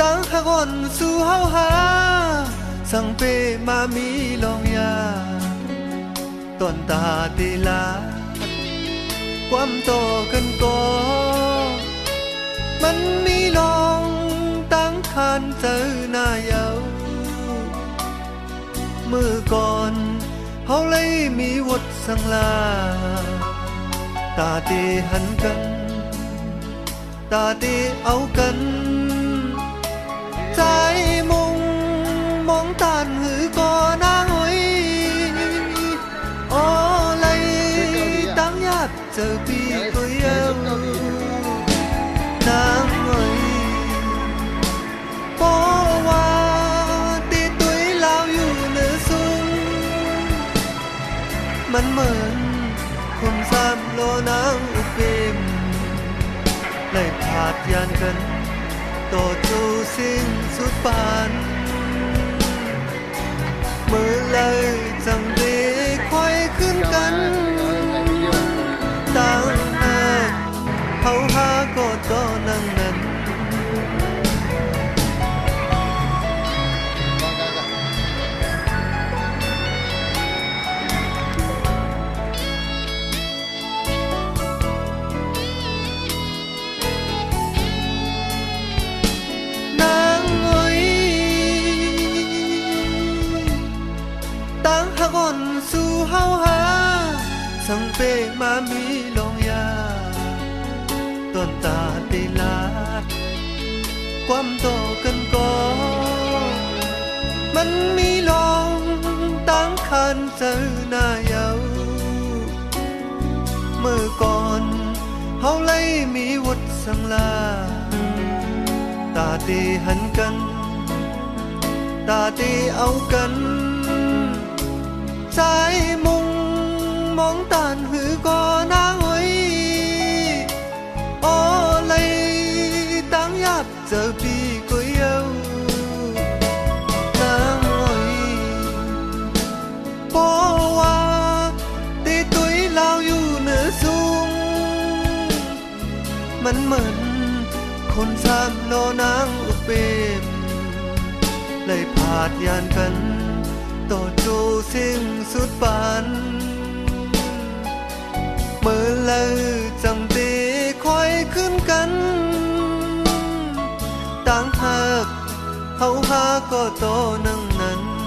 ตั้งหาอนสู่เฮาหา สังเปมามีลองยาตอนตาตีลา ความโตกันก็มันมีลองตั้งคันเจอหน้าเยาเมื่อก่อนเฮาเลยมีวดสังลา ตาตีหันกัน ตาตีเอากัน ใจมุงมองตานหือก่อนางหอยโอ้เลยตั้งยากเจอปีก็เยาวนางหอยเพราะว่าตีตุยลาวอยู่เหนือสูงมันเหมือนคนสามโลนางอุเปมเลยขาดยานกัน ต่อจูสิ้นสุดฝันเมื่อเลยจังดีคอยขึ้นกันตั้งหน้าเขา มามีลองยาต้นตาตีลาดความโตกันก็มันมีลองตั้งคันเจอหน้าเยาเมื่อก่อนเฮาเลยมีวุฒิสังลาตาตีหันกัน ตาตีเอากันใจมุง วอยู่เนือสูงมันเหมือนคนสามโลนางอุเปมเลยพาดยานกันต่อจูสิ้นสุดปานเมื่อเลยจังตีคอยขึ้นกัน ต่างหากเขาหาก็โตนั่งนั้น